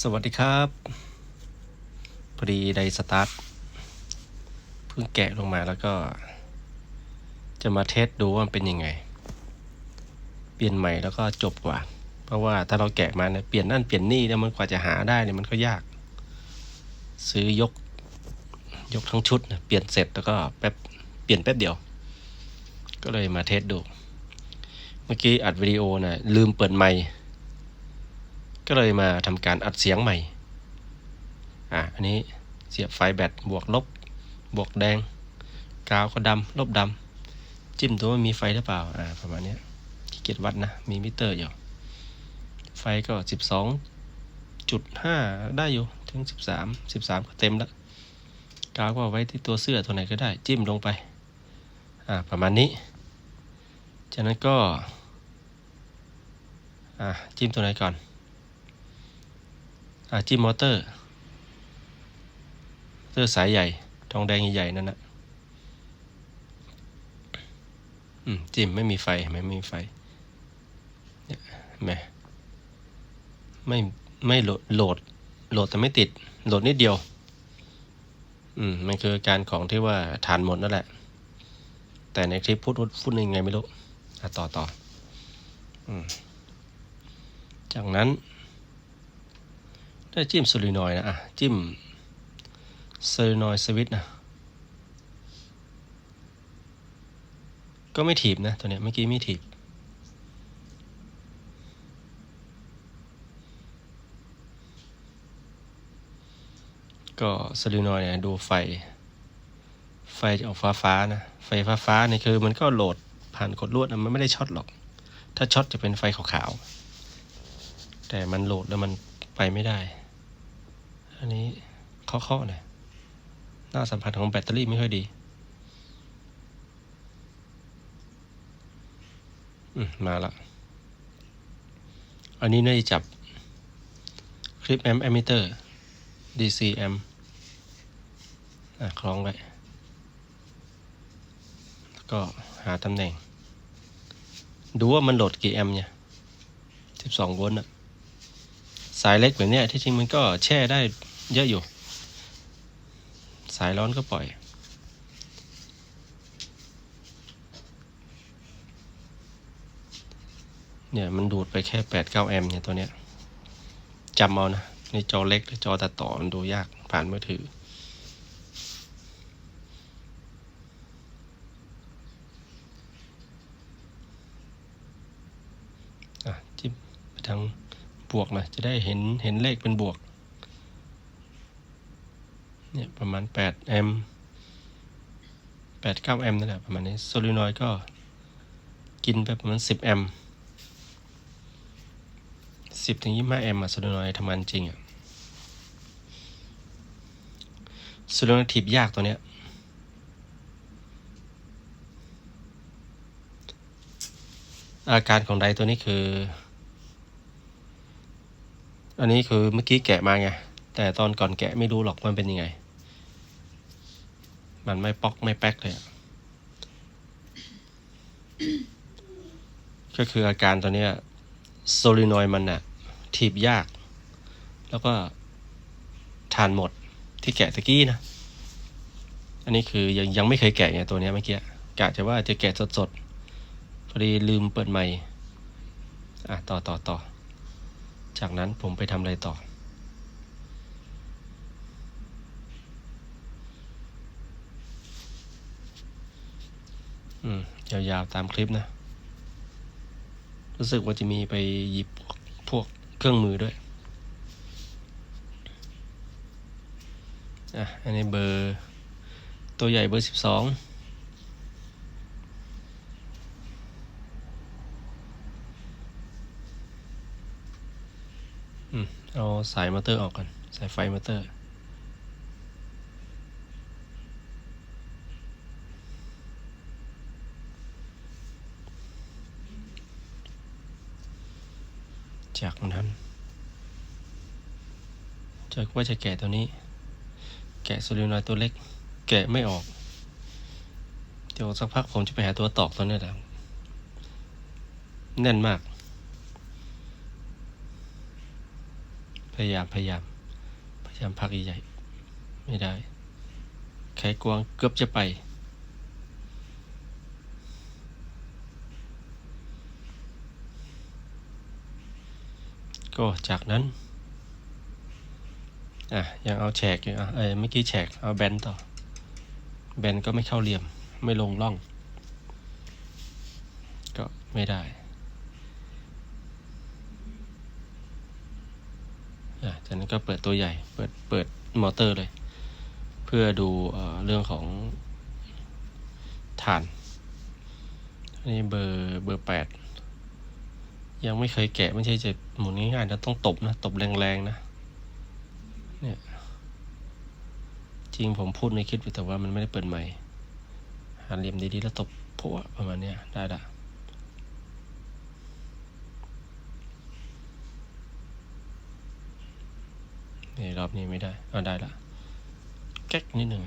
สวัสดีครับพอดีไดสตาร์ทเพิ่งแกะลงมาแล้วก็ จะมาเทสดูว่ามันเป็นยังไง เปลี่ยนใหม่แล้วก็จบกว่า เพราะว่าถ้าเราแกะมาเนี่ยเปลี่ยนนั่นเปลี่ยนนี่เนี่ยมันกว่าจะหาได้เนี่ยมันก็ยาก ซื้อยก ยกทั้งชุดนะเปลี่ยนเสร็จแล้วก็แป๊บเปลี่ยนแป๊บเดียว ก็เลยมาเทสดู เมื่อกี้อัดวิดีโอนะลืมเปิดไมค์ ก็เลยมาทำการอัดเสียงใหม่ อะ อันนี้เสียบไฟแบตบวกลบ บวกแดง กาวก็ดำลบดำจิ้มตัวว่ามีไฟหรือเปล่า อ่า ประมาณนี้ขี้เกียจวัดนะ มีมิเตอร์อยู่ ไฟก็สิบสองจุดห้าได้อยู่ ถึงสิบสามสิบสามก็เต็มแล้ว กาวก็ไว้ที่ตัวเสื้อตัวไหนก็ได้ จิ้มลงไป อ่า ประมาณนี้ จากนั้นก็ อ่า จิ้มตัวไหนก่อน จิ้มมอเตอร์เตอร์สายใหญ่ ทองแดงใหญ่ๆนั่นนะอืมจิ้มไม่มีไฟไม่มีไฟเนี่ไมไม่ไม่โหลดโหลดโหลดแต่ไม่ติด โหลดนิดเดียว อืมมันคือการของที่ว่าฐานหมดนั่นแหละ แต่ในคลิปพูดพูดยังไงไม่รู้ อะ ต่อต่อ อืม จากนั้น ได้จิ้มโซลินอยนะอะจิ้มโซลินอยสวิตนะก็ไม่ถีบนะตัวเนี้ยเมื่อกี้ไม่ถีบก็โซลินอยเนี่ยดูไฟ ไฟจะออกฟ้าฟ้านะ ไฟฟ้าฟ้าเนี่ยคือมันก็โหลดผ่านกดลวดนะมันไม่ได้ช็อตหรอก ถ้าช็อตจะเป็นไฟขาวๆ แต่มันโหลดแล้วมันไปไม่ได้ อันนี้เคาะๆหน่อยหน้าสัมผัสของแบตเตอรี่ไม่ค่อยดีอืมมาละ อันนี้น่าจะจับ คลิปแอม p อมิเตอร์ DC แอมอะคล้องไว้ก็หาตำแหน่ง ดูว่ามันโหลดกี่แอมป์เนี่ย 12 โวลต์อะสายเล็กแบบเนี้ยที่จริงมันก็แช่ได้ เยอะอยู่ สายร้อนก็ปล่อย เนี่ยมันดูดไปแค่แปดเก้าแอมป์เนี่ยตัวเนี้ยจำเอานะในจอเล็กหรือจอตัดต่อมันดูยากผ่านมือถืออะจิ้มไปทางบวกนะจะได้เห็นเห็นเลขเป็นบวก เนี่ยประมาณ 8 แอมป์8 9 แอมป์นั่นแหละประมาณนี้โซลินอยก็กินไปประมาณ 10 แอมป์10ถึง25 แอมป์อะโซลินอยทำงานจริงอะโซลินอยถีบยากตัวเนี้ยอาการของไดตัวนี้คือ อันนี้คือเมื่อกี้แกะมาไง แต่ตอนก่อนแกะไม่รู้หรอกมันเป็นยังไง มันไม่ป๊อกไม่แป๊กเลยอะก็คืออาการตัวเนี้ยโซลินอยมันอะถีบยาก แล้วก็ทานหมดที่แกะตะกี้นะ อันนี้คือยังยังไม่เคยแกะไงตัวเนี้ยเมื่อกี้กะจะว่าจะแกะสดๆ พอดีลืมเปิดใหม่ อะ ต่อต่อต่อ จากนั้นผมไปทำอะไรต่อ อืมยาวๆตามคลิปนะ รู้สึกว่าจะมีไปหยิบพวกเครื่องมือด้วย อะ อันนี้เบอร์ ตัวใหญ่เบอร์สิบสองอืมเอาสายมอเตอร์ออกก่อน สายไฟมอเตอร์ จากนั้น จากว่าจะแกะตัวนี้ แกะโซลินอยตัวเล็ก แกะไม่ออก เดี๋ยวสักพักผมจะไปหาตัวตอกตัวนี้แหละแน่นมาก พยายามพยายาม พยายามพักใหญ่ๆไม่ได้ไขกวางเกือบจะไป ก็จากนั้นอะยังเอาแฉกอยู่อะเอ้ยเมื่อกี้แฉกเอาแบนต่อ แบนก็ไม่เข้าเหลี่ยมไม่ลงร่อง ก็ไม่ได้อะจากนั้นก็เปิดตัวใหญ่ เปิดเปิดมอเตอร์เลย เพื่อดูเเรื่องของฐานอันนี้เบอร์เบอร์แปด ยังไม่เคยแกะไม่ใช่จะหมุนง่ายๆนะต้องตบนะตบแรงๆนะเนี่ยจริงผมพูดไม่คิดแต่ว่ามันไม่ได้เปิดใหม่หาเหลี่ยมดีๆแล้วตบผัวประมาณเนี้ยได้ละนี่รอบนี้ไม่ได้เอาได้ละแก๊กนิดหนึ่ง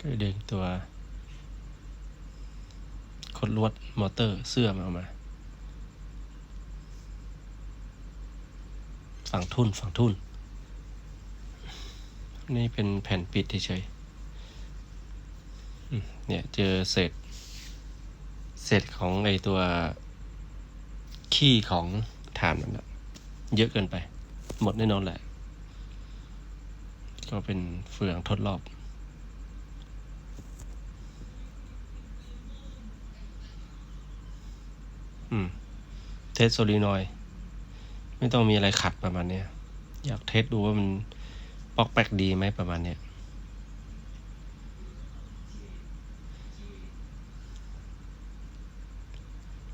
ก็ดึงตัวคดลวดมอเตอร์เสื้อมาเอามา ฝั่งทุ่นฝั่งทุ่น นี่เป็นแผ่นปิดเฉยๆเนี่ยเจอเศษ เศษของไอตัวขี้ของฐานมันอะเยอะเกินไป หมดแน่นอนแหละ ก็เป็นเฟืองทดรอบ เทสโซลีนอยไม่ต้องมีอะไรขัดประมาณเนี้ย อยากเทสดูว่ามันปอกแปกดีไหมประมาณเนี้ย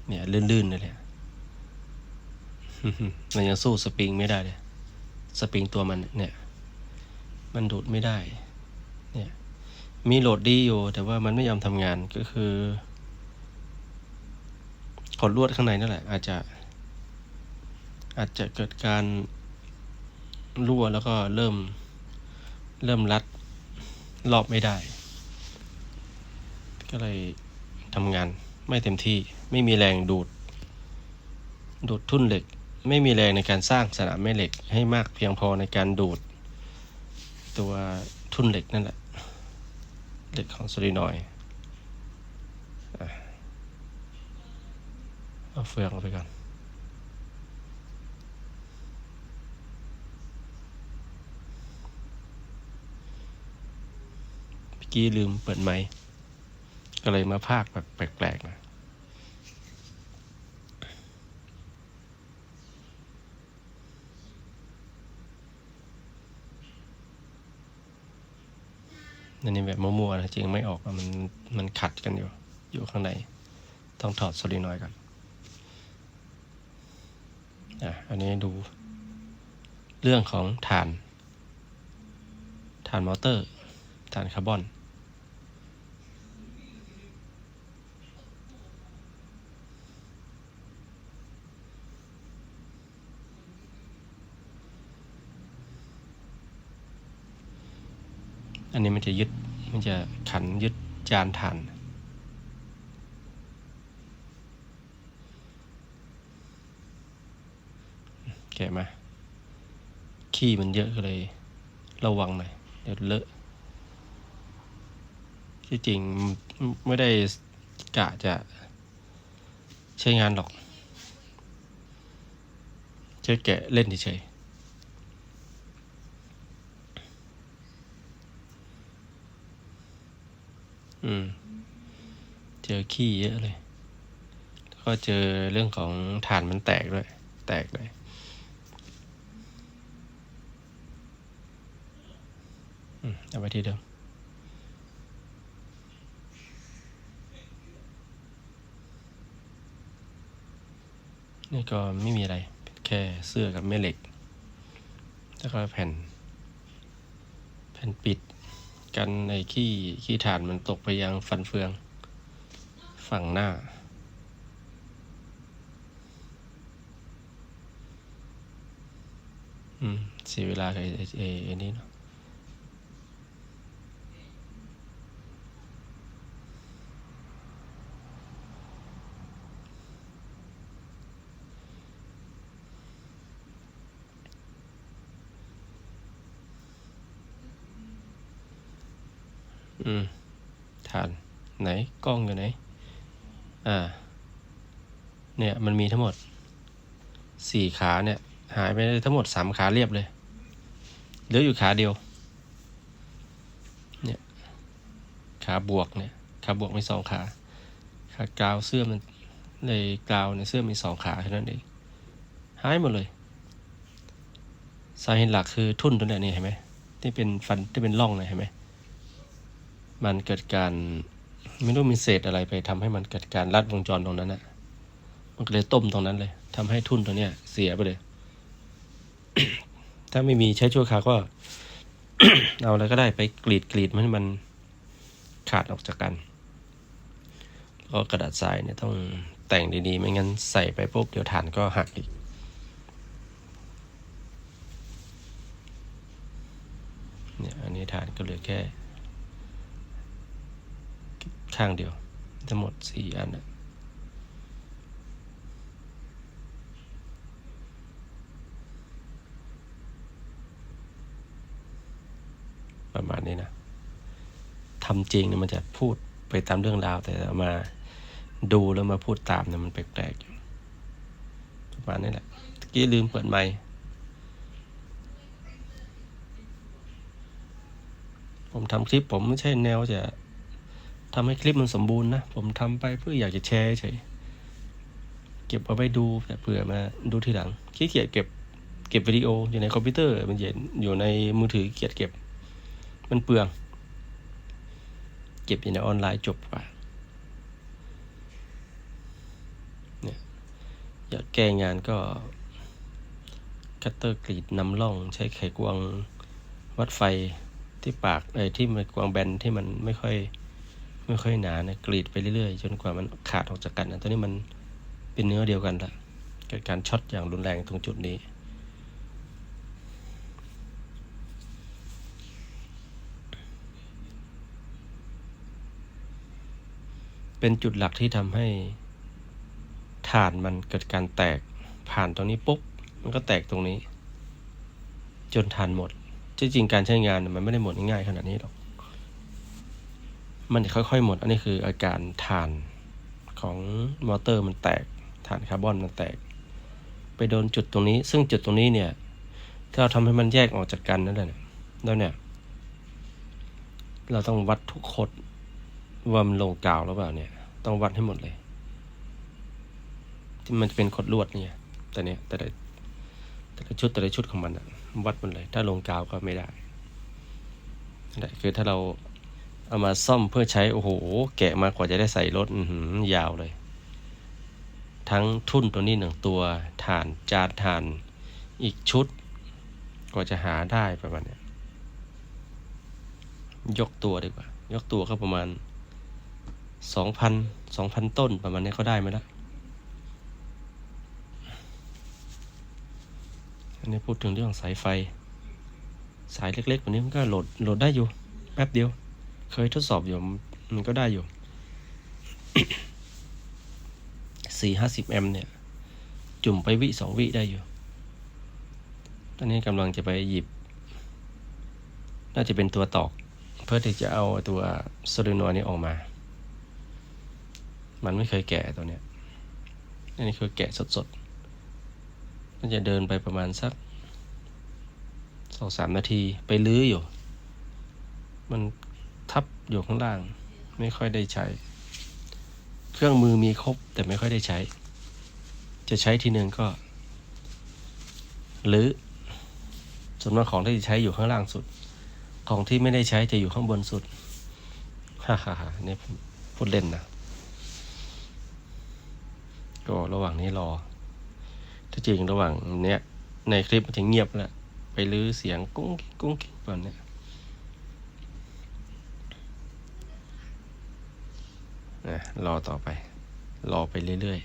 เนี่ยลื่นๆเลยแหละมันยังสู้สปริงไม่ได้เลยสปริงตัวมันเนี่ย มันดูดไม่ได้ เนี่ย มีโหลดดีอยู่ แต่ว่ามันไม่ยอมทำงานก็คือขดลวดข้างในนั่นแหละ อาจจะ อาจจะเกิดการรั่วแล้วก็เริ่มเริ่มรัดรอบไม่ได้ ก็เลยทำงานไม่เต็มที่ไม่มีแรงดูด ดูดทุ่นเหล็ก ไม่มีแรงในการสร้างสนามแม่เหล็กให้มากเพียงพอในการดูด ตัวทุ่นเหล็กนั่นแหละ เหล็กของโซลินอยด์อะเอาเฟืองเอาไปก่อน เมื่อ กี้ลืมเปิดไมค์ก็เลยมาพากแบบแปลกๆนะอันนี้แบบมั่วๆนะจริงไม่ออกมันมันขัดกันอยู่ อยู่ข้างใน ต้องถอดโซลินอยก่อนอะอันนี้ดู เรื่องของฐาน ฐานมอเตอร์ ฐานคาร์บอน อันนี้มันจะยึด มันจะขันยึดจานฐานแกะมาขี้มันเยอะก็เลย ระวังหน่อยเดี๋ยวเลอะ ที่จริงไม่ได้กะจะใช้งานหรอกเช่แกะเล่นเฉยๆ อืม เจอขี้เยอะเลย แล้วก็เจอเรื่องของฐานมันแตกด้วย แตกเลยเอาไว้ที่เดิมนี่ก็ไม่มีอะไร แค่เสื้อกับแม่เหล็ก แล้วก็แผ่น แผ่นปิด กันในขี้ขี้ฐานมันตกไปยังฟันเฟือง ฝั่งหน้า อืมเสียเวลาไอ้ไอ้นี่เนาะอืมฐาน ไหนกล้องอยู่ไหน อ่า เนี่ยมันมีทั้งหมดสี่ขาเนี่ย หายไปเลยทั้งหมดสามขาเรียบเลยเหลืออยู่ขาเดียว เนี่ย ขาบวกเนี่ย ขาบวกมีสองขา ขากาวเสื้อมันในกาวในเสื้อมีสองขาแค่นั้นเองหายหมดเลย สาเหตุหลักคือทุ่นตัวนี้นี่เห็นไหมที่เป็นฟันที่เป็นร่องเลยเห็นไหมมันเกิดการ ไม่รู้มีเศษอะไรไปทำให้มันเกิดการลัดวงจรตรงนั้นนะมันก็เลยต้มตรงนั้นเลยทำให้ทุ่นตัวเนี้ย เสียไปเลย ถ้าไม่มีใช้ชั่วคราวก็เอาอะไรก็ได้ไปกรีดกรีดมันให้มันขาดออกจากกันแล้วก็กระดาษทรายเนี่ยต้องแต่งดีๆ ไม่งั้นใส่ไปปุ๊บเดี๋ยวฐานก็หักอีกเนี่ยอันนี้ฐานก็เหลือแค่างเดียวทั้งหมดสี่อันนะประมาณนี้นะทำจริงเนี่ยมันจะพูดไปตามเรื่องราว แต่มาดูแล้วมาพูดตามเนี่ยมันแปลกๆอยู่ประมาณนี้แหละตะกี้ลืมเปิดไมค์ผมทำคลิปผมไม่ใช่แนวจะ ทำให้คลิปมันสมบูรณ์นะ ผมทำไปเพื่ออยากจะแชร์เฉยเก็บเอาไว้ดูแต่เผื่อมาดูทีหลังขี้เกียจเก็บเก็บวิดีโออยู่ในคอมพิวเตอร์มันเย็นอยู่ในมือถือเกียจเก็บ มันเปลือง เก็บอยู่ในออนไลน์จบกว่าเนี่ยอยากแก้งานก็คัตเตอร์กรีดนำร่อง ใช้ไขควงวัดไฟที่ปากไอ้ที่มันกวางแบนที่มันไม่ค่อย ไม่ค่อยหนานะกรีดไปเรื่อยๆ จนกว่ามันขาดออกจากกันนะตอนนี้มันเป็นเนื้อเดียวกันละเกิดการช็อตอย่างรุนแรงตรงจุดนี้ เป็นจุดหลักที่ทำให้ฐานมันเกิดการแตกผ่านตรงนี้ปุ๊บมันก็แตกตรงนี้ จนฐานหมดที่จริงการใช้งานมันไม่ได้หมดง่ายขนาดนี้หรอก มันจะค่อยๆหมด อันนี้คืออาการฐานของมอเตอร์มันแตกฐานคาร์บอนมันแตก ไปโดนจุดตรงนี้ ซึ่งจุดตรงนี้เนี่ย ถ้าเราทำให้มันแยกออกจากกันนั่นแหละแล้วเนี่ย เราต้องวัดทุกโคดว่ามันลงกาวหรือเปล่าเนี่ย ต้องวัดให้หมดเลย ที่มันจะเป็นโคดลวดเนี่ย แต่เนี่ยแต่ละแต่ละชุดแต่ละชุดของมันอะวัดมันเลย ถ้าลงกาวก็ไม่ได้นั่นแหละคือถ้าเรา เอามาซ่อมเพื่อใช้ โอ้โห แกะมากว่าจะได้ใส่รถยาวเลย ทั้งทุ่นตัวนี้หนึ่งตัวฐานจานฐานอีกชุดกว่าจะหาได้ประมาณนี้ยกตัวดีกว่า ยกตัวก็ประมาณสองพันสองพันต้นประมาณนี้เขาได้ไหมล่ะอันนี้พูดถึงเรื่องสายไฟ สายเล็กๆแบบนี้มันก็โหลดโหลดได้อยู่ แป๊บเดียว เคยทดสอบอยู่มันก็ได้อยู่สี่ห้าสิบแอมเนี่ย จุ่มไปวิสองวิได้อยู่ ตอนนี้กำลังจะไปหยิบ น่าจะเป็นตัวตอก เพื่อที่จะเอาตัวโซลินอนี้ออกมา มันไม่เคยแกะตัวเนี้ยอันนี้คือแกะสดๆน่าจะเดินไปประมาณสักสองสามนาทีไปลื้ออยู่ มัน ทับอยู่ข้างล่าง ไม่ค่อยได้ใช้ เครื่องมือมีครบแต่ไม่ค่อยได้ใช้ จะใช้ทีหนึ่งก็ หรือส่วนมากของที่ใช้อยู่ข้างล่างสุด ของที่ไม่ได้ใช้จะอยู่ข้างบนสุดฮ่าฮ่าฮ่านี่พูดเล่นนะก็ระหว่างนี้รอถ้าจริงระหว่างเนี้ยในคลิปมันจะเงียบแล้วไปลื้อเสียงกุ้งกุ้งกิ้งก่อนเนี่ย นะรอต่อไป รอไปเรื่อย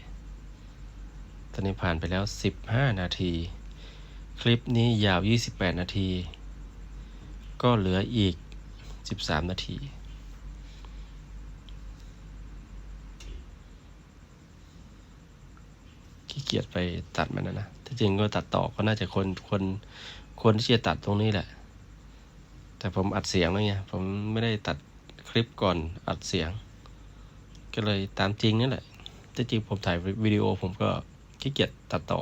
ๆ ตอนนี้ผ่านไปแล้ว 15 นาที คลิปนี้ยาว 28 นาที ก็เหลืออีก 13 นาทีขี้เกียจไปตัดมันนะนะที่จริงก็ตัดต่อก็น่าจะคนคนคนที่จะตัดตรงนี้แหละ แต่ผมอัดเสียงแล้วไงผมไม่ได้ตัดคลิปก่อนอัดเสียง ก็เลยตามจริงนี่แหละจริงผมถ่ายวิดีโอผมก็ขี้เกียจตัดต่อ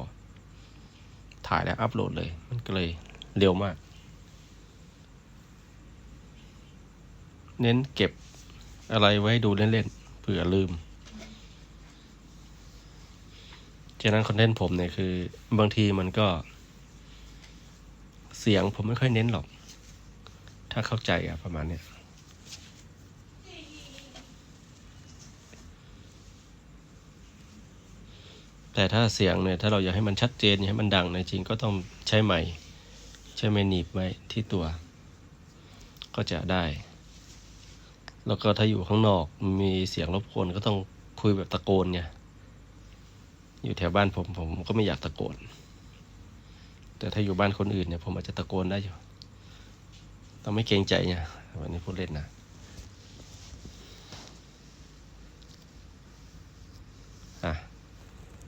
ถ่ายแล้วอัพโหลดเลย มันก็เลยเร็วมาก เน้นเก็บอะไรไว้ดูเล่นๆเผื่อลืมฉะนั้นคอนเทนต์ผมเนี่ยคือ บางทีมันก็ เสียงผมไม่ค่อยเน้นหรอก ถ้าเข้าใจอะประมาณเนี้ย แต่ถ้าเสียงเนี่ยถ้าเราอยากให้มันชัดเจนอยากให้มันดังเนจริงก็ต้องใช้ไมค์ใช้ไมค์หนีบไว้ที่ตัว ก็จะได้ แล้วก็ถ้าอยู่ข้างนอกมีเสียงรบกวนก็ต้องคุยแบบตะโกนไงอยู่แถวบ้านผมผมก็ไม่อยากตะโกน แต่ถ้าอยู่บ้านคนอื่นเนี่ยผมอาจจะตะโกนได้อยู่ต้องไม่เกรงใจไงวันนี้พูดเล่นนะ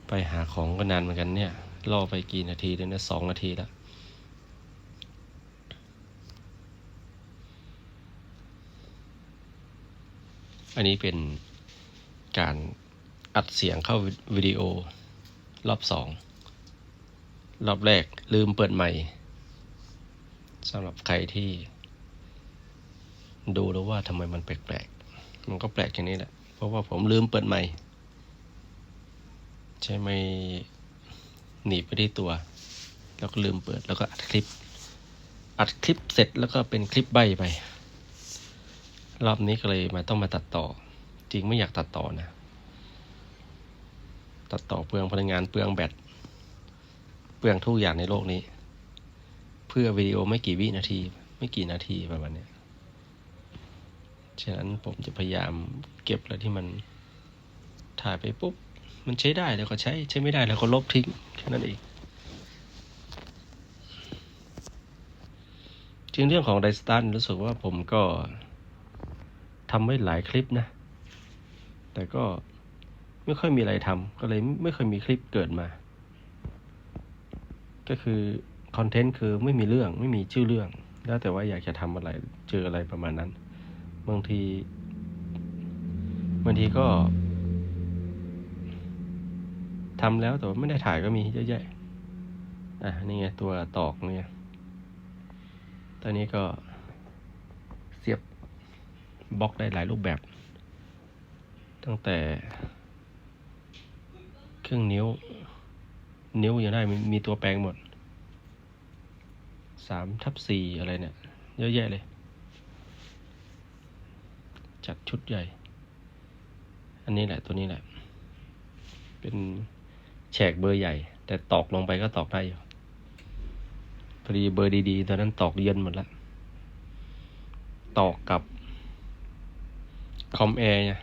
ไปหาของก็นานเหมือนกันเนี่ยรอไปกี่นาทีแล้วนี่ยสองนาทีแล้วอันนี้เป็นการอัดเสียงเข้าวิดีโอรอบสองรอบแรกลืมเปิดใหม่สำหรับใครที่ดูแล้วว่าทำไมมันแปลกๆ มันก็แปลกอย่างนี้แหละ เพราะว่าผมลืมเปิดใหม่ ใช่ไหมหนีไปที่ตัว แล้วก็ลืมเปิดแล้วก็อัดคลิป อัดคลิปเสร็จแล้วก็เป็นคลิปใบไป รอบนี้ก็เลยมาต้องมาตัดต่อ จริงไม่อยากตัดต่อนะ ตัดต่อเปลืองพลังงานเปลืองแบต เปลืองทุกอย่างในโลกนี้ เพื่อวิดีโอไม่กี่วินาที ไม่กี่นาทีประมาณนี้ฉะนั้นผมจะพยายามเก็บอะไรที่มันถ่ายไปปุ๊บ มันใช้ได้แล้วก็ใช้ใช้ไม่ได้แล้วก็ลบทิ้งแค่นั้นเองจริงเรื่องของไดสตันรู้สึกว่าผมก็ทำไว้หลายคลิปนะ แต่ก็ไม่ค่อยมีอะไรทำก็เลยไม่ค่อยมีคลิปเกิดมา ก็คือคอนเทนต์คือไม่มีเรื่องไม่มีชื่อเรื่อง แล้วแต่ว่าอยากจะทำอะไรเจออะไรประมาณนั้น บางทีบางทีก็ ทำแล้วแต่ว่าไม่ได้ถ่ายก็มีเยอะแยะอะนี่ไงตัวตอกเนี่ยตอนนี้ก็เสียบบล็อกได้หลายรูปแบบ ตั้งแต่เครื่องนิ้ว นิ้วยังได้มีตัวแปลงหมดสามทับสี่อะไรเนี่ย เยอะแยะเลย จัดชุดใหญ่ อันนี้แหละตัวนี้แหละ เป็น แฉกเบอร์ใหญ่ แต่ตอกลงไปก็ตอกได้อยู่พอดีเบอร์ดีๆตอนนั้นตอกเย็นหมดแล้วตอกกับคอมแอร์เนี่ย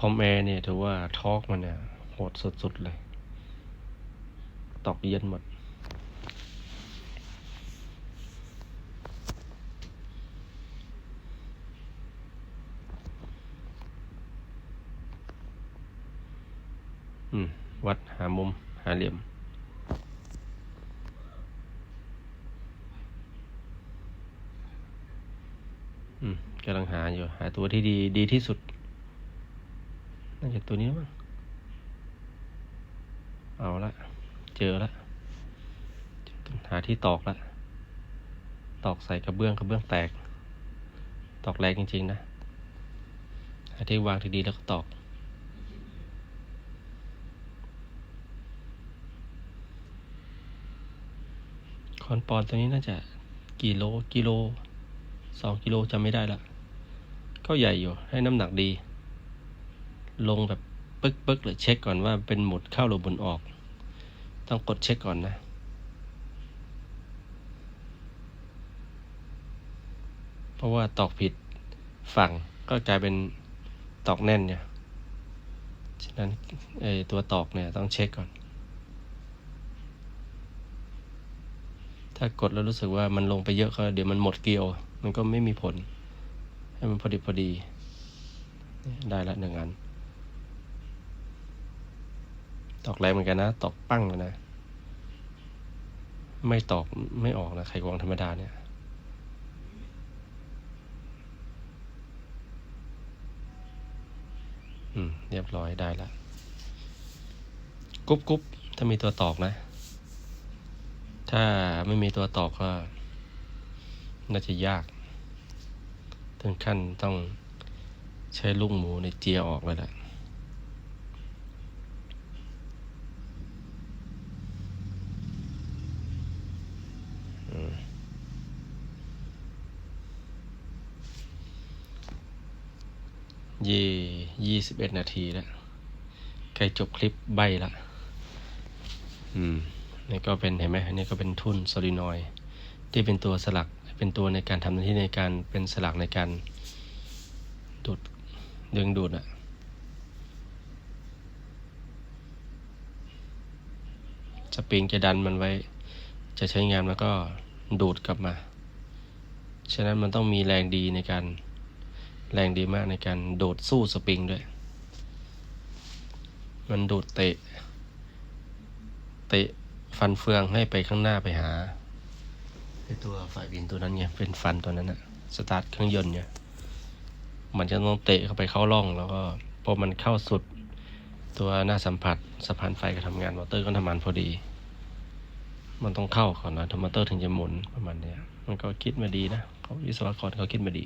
คอมแอร์เนี่ยถือว่าทอกมันเนี่ยโหดสุดๆเลย ตอกเย็นหมด อืม วัดหามุมหาเหลี่ยม อืมกำลังหาอยู่ หาตัวที่ดีดีที่สุด น่าจะตัวนี้มั้งเอาละเจอละหาที่ตอกละตอกใส่กระเบื้องกระเบื้องแตก ตอกแรงจริง ๆ นะหาที่วางที่ดีแล้วก็ตอก ค อนปอนตัวนี้น่าจะกี่โลกิโลสองกิโลจำไม่ได้ละก็ใหญ่อยู่ให้น้ำหนักดี ลงแบบปึ๊กปึ๊กเลยเช็คก่อนว่าเป็นหมุดเข้าหรือหมุดออก ต้องกดเช็คก่อนนะเพราะว่าตอกผิดฝั่งก็กลายเป็นตอกแน่นเนี่ยนั้นไอตัวตอกเนี่ยต้องเช็คก่อน ถ้ากดแล้วรู้สึกว่ามันลงไปเยอะก็เดี๋ยวมันหมดเกลียว มันก็ไม่มีผล ให้มันพอดีพอดี ได้ละหนึ่งอัน ตอกแรงเหมือนกันนะ ตอกปั้งเลยนะ ไม่ตอกไม่ออกนะไขควงธรรมดาเนี่ยอืม เรียบร้อยได้ละ กุ๊บกุ๊บถ้ามีตัวตอกนะ ถ้าไม่มีตัวตอกก็น่าจะยากถึงขั้นต้องใช้ลูกหมูในเจียออกเลยแหละอืมเย่ยี่สิบเอ็ดนาทีแล้วใกล้จบคลิปใบละ อืม นี่ก็เป็นเห็นไหมอันนี้ก็เป็นทุ่นโซลินอยด์ที่เป็นตัวสลักเป็นตัวในการทำหน้าที่ในการเป็นสลักในการดูดดึงดูดอะสปริงจะดันมันไว้ จะใช้งานแล้วก็ดูดกลับมา ฉะนั้นมันต้องมีแรงดีในการแรงดีมากในการโดดสู้สปริงด้วย มันดูดเตะ เตะ ฟันเฟืองให้ไปข้างหน้าไปหาไอตัวฝ่ายบินตัวนั้นไงเป็นฟันตัวนั้นอะสตาร์ทเครื่องยนต์เนี่ยมันจะต้องเตะเข้าไปเข้าร่อง แล้วก็พอมันเข้าสุดตัวหน้าสัมผัสสะพานไฟก็ทำงานมอเตอร์ก็ทำงานพอดี มันต้องเข้าก่อนนะทมอเตอร์ถึงจะหมุนประมาณเนี้ยมันก็คิดมาดีนะเขาวิศวกรเขาคิดมาดี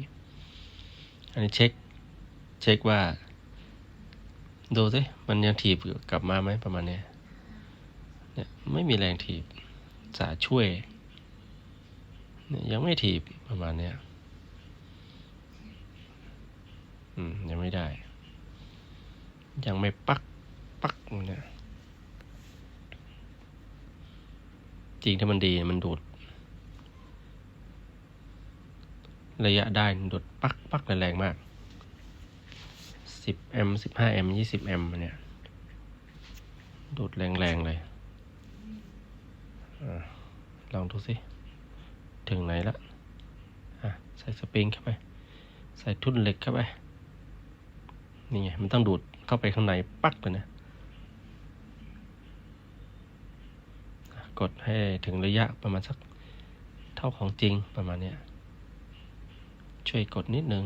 อันนี้เช็ค เช็คว่า ดูสิมันยังถีบกลับมาไหมประมาณเนี้ย เนี่ยไม่มีแรงถีบสาช่วยเนี่ยยังไม่ถีบประมาณเนี้ยอืมยังไม่ได้ ยังไม่ปักปักเนี่ยจริงถ้ามันดีมันดูด ระยะได้ดูดปักปักแรงมากสิบแอมสิบห้าแอมยี่สิบแอมเนี่ย ดูดแรง ๆ เลย ลองดูสิ ถึงไหนละใส่สปริงเข้าไป ใส่ทุ่นเหล็กเข้าไป นี่ไง มันต้องดูดเข้าไปข้างในปักเลยนะอะกดให้ถึงระยะประมาณสักเท่าของจริงประมาณเนี้ย ช่วยกดนิดนึง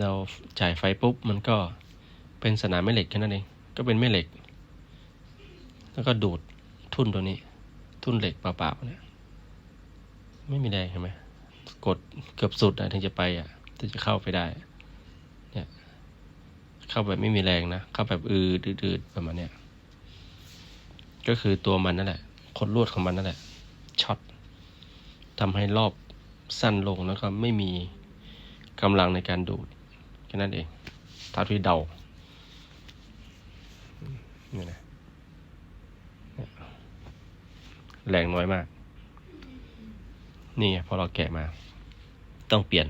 เราจ่ายไฟปุ๊บ มันก็เป็นสนามแม่เหล็กแค่นั้นเอง ก็เป็นแม่เหล็ก แล้วก็ดูดทุ่นตัวนี้ ทุ่นเหล็กเปล่าๆเนี่ยไม่มีแรงเห็นไหมกดเกือบสุดอะถึงจะไปอะถึงจะเข้าไปได้ เนี่ย เข้าแบบไม่มีแรงนะ เข้าแบบอืดอืดๆประมาณเนี้ยก็คือตัวมันนั่นแหละขดลวดของมันนั่นแหละช็อตทำให้รอบสั้นลงแล้วก็ไม่มีกำลังในการดูดแค่นั้นเองท่าที่เดา นี่นะแรงน้อยมาก นี่พอเราแกะมา ต้องเปลี่ยน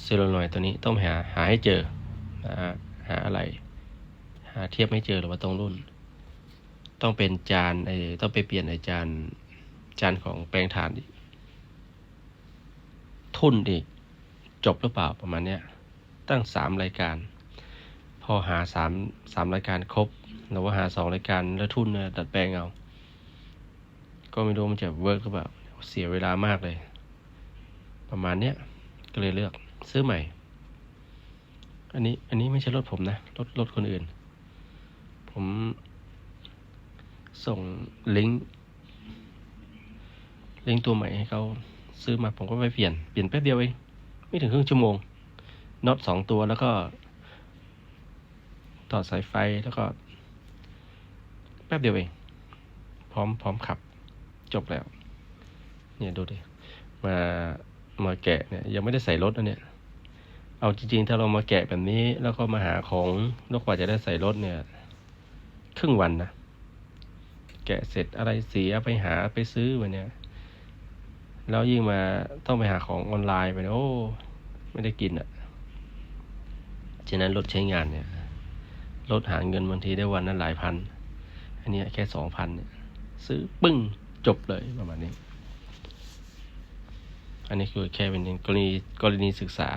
เซลลูนอยตัวนี้ต้องหาหาให้เจอหาหาอะไร หาเทียบไม่เจอหรือว่าตรงรุ่น ต้องเป็นจานไอต้องไปเปลี่ยนไอจานจานของแปลงฐานอีกทุ่นอีกจบหรือเปล่าประมาณเนี้ยตั้งสามรายการ พอหาสามสามรายการครบหรือว่าหาสองรายการแล้วทุนดัดแปลงเอา ก็ไม่รู้มันจะเวิร์กหรือเปล่า เสียเวลามากเลย ประมาณเนี้ยก็เลยเลือกซื้อใหม่ อันนี้อันนี้ไม่ใช่รถผมนะรถรถคนอื่น ผมส่งลิงก์ลิงก์ตัวใหม่ให้เขาซื้อมาผมก็ไปเปลี่ยน เปลี่ยนแป๊บเดียวเองไม่ถึงครึ่งชั่วโมงน็อตสองตัวแล้วก็ ต่อสายไฟแล้วก็ แป๊บเดียวเอง พร้อมพร้อมขับ จบแล้ว เนี่ยดูดิ มามาแกะเนี่ย ยังไม่ได้ใส่รถนะเนี่ย เอาจริงๆ ถ้าเรามาแกะแบบนี้ แล้วก็มาหาของแล้วกว่าจะได้ใส่รถเนี่ย ครึ่งวันนะแกะเสร็จอะไรเสียไปหาไปซื้อวันเนี้ยแล้วยิ่งมาต้องไปหาของออนไลน์ไปโอ้ไม่ได้กินอะ่ะ ฉะนั้นรถใช้งานเนี่ย รถหาเงินบางทีได้วันนั้นหลายพัน อันนี้แค่สองพันเนี่ยซื้อปึ้งจบเลยประมาณนี้ อันนี้คือแค่เป็นกรณีกรณีศึกษา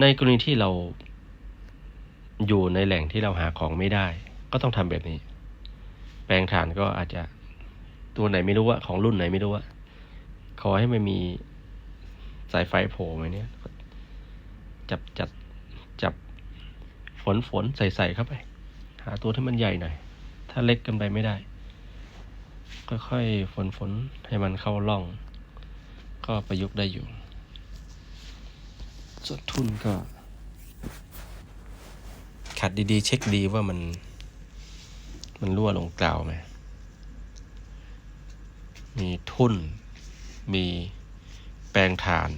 ในกรณีที่เราอยู่ในแหล่งที่เราหาของไม่ได้ ก็ต้องทำแบบนี้ แปลงฐานก็อาจจะตัวไหนไม่รู้ว่าของรุ่นไหนไม่รู้ว่าขอให้มันมีสายไฟโผล่มาเนี่ยจับจัด ฝนฝนใส่ใส่เข้าไป หาตัวที่มันใหญ่หน่อย ถ้าเล็กกันไปไม่ได้ ค่อยๆฝนฝนให้มันเข้าร่อง ก็ประยุกต์ได้อยู่ส่วนทุนก็ ขัดดีๆ เช็คดีว่ามัน มันรั่วลงกล่าวไหม มีทุน มีแปลงฐาน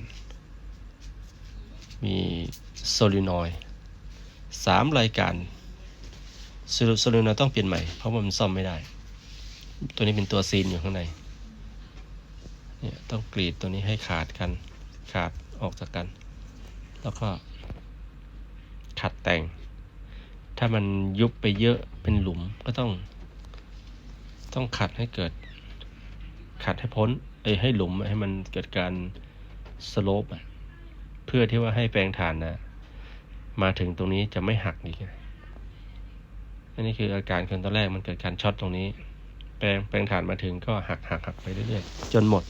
มีโซลินอย สามรายการโซลิโซลินอยด์ต้องเปลี่ยนใหม่ เพราะมันซ่อมไม่ได้ ตัวนี้เป็นตัวซีนอยู่ข้างใน เนี่ยต้องกรีดตัวนี้ให้ขาดกัน ขาดออกจากกัน แล้วก็ขัดแต่ง ถ้ามันยุบไปเยอะเป็นหลุมก็ต้อง ต้องขัดให้เกิด ขัดให้พ้นไอ้ให้หลุมให้มันเกิดการสโลปเพื่อที่ว่าให้แปลงฐานนะ มาถึงตรงนี้จะไม่หักอีกนะอันนี้คืออาการคนตอนแรกมันเกิดการช็อตตรงนี้ แปลงแปลงฐานมาถึงก็หักหักหักไปเรื่อยๆจนหมด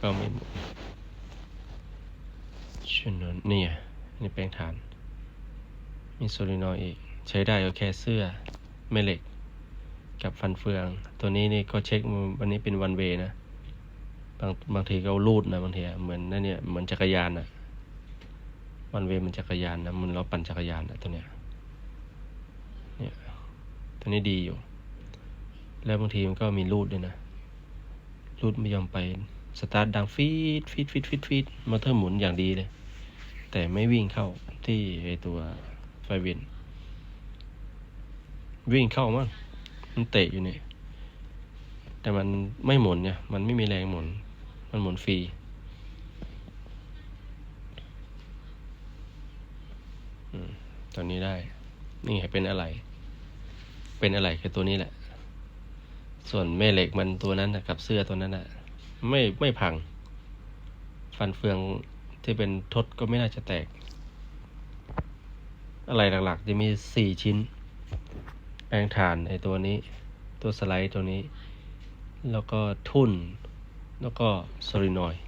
ก็ไม่หมดชนนนี่ไงนี่แปลงฐาน มีโซลินอยด์อีก ใช้ได้ก็แค่เสื้อแม่เหล็ก กับฟันเฟือง ตัวนี้นี่ก็เช็ควันนี้เป็นวันเวนะ บางบางทีก็เอารูดนะบางทีเหมือนนั่นเนี่ยเหมือนจักรยานนะ วันเวมันจักรยานนะมันเราปั่นจักรยานนะตัวเนี้ยเนี่ยตัวนี้ดีอยู่ แล้วบางทีมันก็มีรูดด้วยนะรูดไม่ยอมไปสตาร์ทดังฟีดฟีดฟีดฟีดฟีดมอเตอร์หมุนอย่างดีเลย แต่ไม่วิ่งเข้าที่ไอตัวไฟเวียนวิ่งเข้ามั้งมันเตะอยู่เนี่ยแต่มันไม่หมุนเนี่ย มันไม่มีแรงหมุน มันหมุนฟรี อืม ตอนนี้ได้ นี่เป็นอะไร เป็นอะไรคือตัวนี้แหละ ส่วนแม่เหล็กมันตัวนั้นนะกับเสื้อตัวนั้นนะไม่ไม่พัง ฟันเฟืองที่เป็นทดก็ไม่น่าจะแตก อะไรหลักๆ จะมีสี่ชิ้น แปรงถ่านไอตัวนี้ ตัวสไลด์ตัวนี้ แล้วก็ทุ่น แล้วก็โซลินอยด์